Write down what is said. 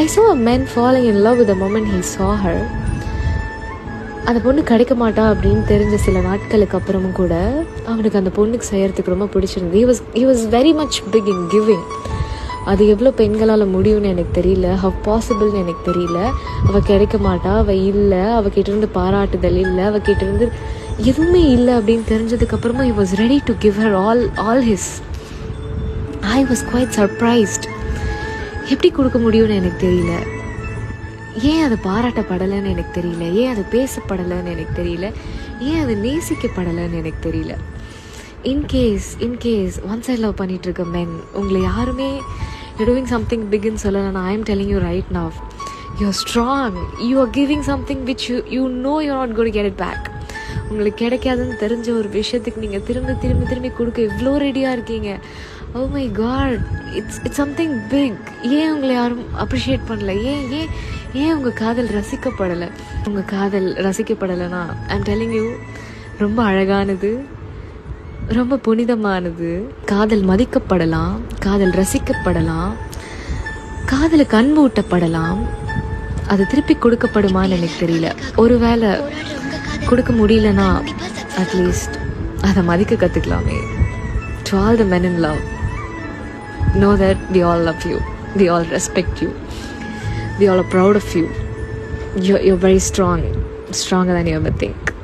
I saw a man following in love with the moment saw her அந்த பொண்ணு கிடைக்க மாட்டா அப்படின்னு தெரிஞ்ச சில நாட்களுக்கு அப்புறமும் கூட அவனுக்கு அந்த பொண்ணுக்கு செய்யறதுக்கு ரொம்ப பிடிச்சிருந்தது. He was he was very much big in giving அது எவ்வளோ பெண்களால் முடியும்னு எனக்கு தெரியல. ஹவ் பாசிபிள்னு எனக்கு தெரியல. அவள் கிடைக்க மாட்டா அவள் இல்லை அவகிட்ட இருந்து பாராட்டுதல் இல்லை அவகிட்ட இருந்து எதுவுமே இல்லை அப்படின்னு தெரிஞ்சதுக்கப்புறமா அப்புறமா was ready to give her all all his I was quite surprised எப்படி கொடுக்க முடியும்னு எனக்கு தெரியல. ஏன் அது பாராட்டப்படலைன்னு எனக்கு தெரியல. ஏன் அது பேசப்படலைன்னு எனக்கு தெரியல. ஏன் அது நேசிக்கப்படலைன்னு எனக்கு தெரியல. In case in case one side love பண்ணிட்டு இருக்க மென் உங்களை யாருமே யூ டூயிங் சம்திங் பிகின்னு சொல்லலை நான் I am telling you right now you are strong you are giving something which you you know you not got get it back உங்களுக்கு கிடைக்காதுன்னு தெரிஞ்ச ஒரு விஷயத்துக்கு நீங்கள் திரும்ப திரும்பி திரும்பி கொடுக்க இவ்வளோ ரெடியாக இருக்கீங்க. ஓ my God it's it's something big ஏன் உங்களை யாரும் அப்ரிஷியேட் பண்ணல? ஏன் ஏன் ஏன் உங்கள் காதல் ரசிக்கப்படலை? உங்கள் காதல் ரசிக்கப்படலைன்னா ஐம் டெல்லிங் யூ ரொம்ப அழகானது ரொம்ப புனிதமானது. காதல் மதிக்கப்படலாம் காதல் ரசிக்கப்படலாம் காதலுக்கு அன்பு ஊட்டப்படலாம் அது திருப்பி கொடுக்கப்படுமான்னு எனக்கு தெரியல. ஒருவேளை கொடுக்க முடியலனா அட்லீஸ்ட் அதை மதிக்க கற்றுக்கலாமே to all the men in love know that we all love you. We all respect you. We all are proud of you. You're, you're very strong stronger than you ever think